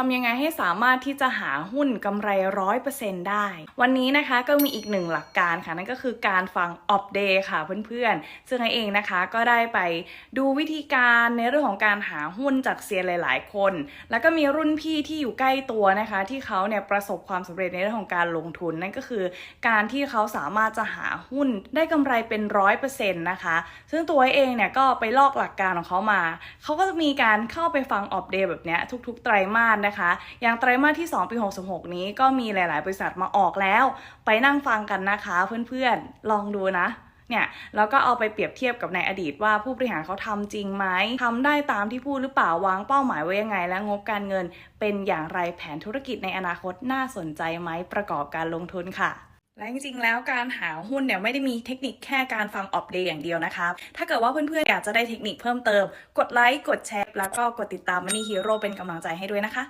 ทำยังไงให้สามารถที่จะหาหุ้นกำไรร้อยเปอร์เซ็นต์ได้ วันนี้นะคะก็มีอีกหนึ่งหลักการค่ะ นั่นก็คือการฟัง op day ค่ะเพื่อนๆ ซึ่งไอเองนะคะก็ได้ไปดูวิธีการในเรื่องของการหาหุ้นจากเซียนหลายๆ คน แล้วก็มีรุ่นพี่ที่อยู่ใกล้ตัวนะคะ ที่เขาเนี่ยประสบความสำเร็จในเรื่องของการลงทุนนั่นก็คือ การที่เขาสามารถจะหาหุ้นได้กำไรเป็นร้อยเปอร์เซ็นต์นะคะ ซึ่งตัวเองเนี่ยก็ไปลอกหลักการของเขามา เขาก็จะมีการเข้าไปฟังออ d เดย์แบบเนี้ยทุกๆ ไตรมาสนะคะ อย่างไตรมาสที่ 2 ปี 66 นี้ก็มีหลาย ๆ บริษัทมาออกแล้ว ไปนั่งฟังกันนะคะเพื่อนๆ ลองดูนะเนี่ยแล้วก็เอาไปเปรียบเทียบกับในอดีตว่าผู้บริหารเขาทำจริงไหมทำได้ตามที่พูดหรือเปล่าวางเป้าหมายไว้ยังไง และงบการเงิน เป็นอย่างไรแผนธุรกิจในอนาคตน่าสนใจไหมประกอบการลงทุนค่ะและจริงๆ แล้วการหาหุ้นเนี่ยไม่ได้มีเทคนิคแค่การฟังออ d เดย์อย่างเดียวนะคะ ถ้าเกิดว่าเพื่อนๆ อยากจะได้เทคนิคเพิ่มเติม กดไลค์ กดแชร์ แล้วก็กดติดตาม Money Hero เป็นกำลังใจให้ด้วยนะคะ